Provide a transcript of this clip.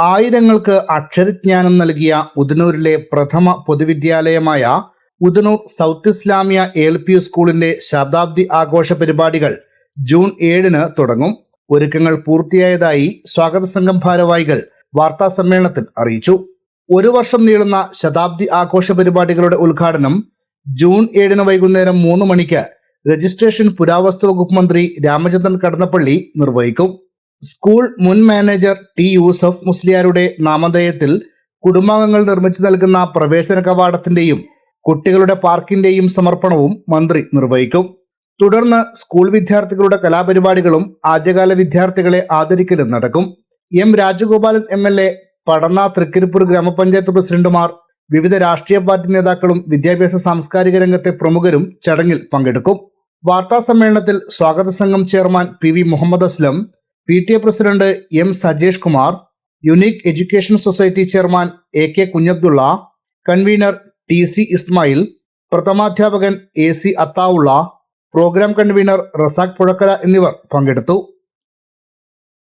ആയിരങ്ങൾക്ക് അക്ഷരജ്ഞാനം നൽകിയ ഉദനൂരിലെ പ്രഥമ പൊതുവിദ്യാലയമായ Udanur south Islamia L P സ്കൂളിന്റെ ശതാബ്ദി ആഘോഷ പരിപാടികൾ ജൂൺ ഏഴിന് തുടങ്ങും. ഒരുക്കങ്ങൾ പൂർത്തിയായതായി സ്വാഗത സംഘം ഭാരവാഹികൾ വാർത്താ സമ്മേളനത്തിൽ അറിയിച്ചു. ഒരു വർഷം നീളുന്ന ശതാബ്ദി ആഘോഷ പരിപാടികളുടെ ഉദ്ഘാടനം ജൂൺ ഏഴിന് വൈകുന്നേരം മൂന്ന് മണിക്ക് രജിസ്ട്രേഷൻ പുരാവസ്തു വകുപ്പ് മന്ത്രി രാമചന്ദ്രൻ കടന്നപ്പള്ളി നിർവഹിക്കും. സ്കൂൾ മുൻ മാനേജർ ടി യൂസഫ് മുസ്ലിയാരുടെ നാമധേയത്തിൽ കുടുംബാംഗങ്ങൾ നിർമ്മിച്ചു നൽകുന്ന പ്രവേശന കവാടത്തിന്റെയും കുട്ടികളുടെ പാർക്കിന്റെയും സമർപ്പണവും മന്ത്രി നിർവഹിക്കും. തുടർന്ന് സ്കൂൾ വിദ്യാർത്ഥികളുടെ കലാപരിപാടികളും ആദ്യകാല വിദ്യാർത്ഥികളെ ആദരിക്കലും നടക്കും. M Rajagopalan M L A Padanna Thrikkaripur ഗ്രാമപഞ്ചായത്ത് പ്രസിഡന്റുമാർ വിവിധ രാഷ്ട്രീയ പാർട്ടി നേതാക്കളും വിദ്യാഭ്യാസ സാംസ്കാരിക രംഗത്തെ പ്രമുഖരും ചടങ്ങിൽ പങ്കെടുക്കും. വാർത്താ സമ്മേളനത്തിൽ സ്വാഗത സംഘം chairman P V Muhammad Aslam P T A president M Sajesh Kumar unique education society chairman A K Kunhabdulla convener T C Ismail പ്രഥമാധ്യാപകൻ A C Athaulla program convener Razak Puzhakkara എന്നിവർ പങ്കെടുത്തു.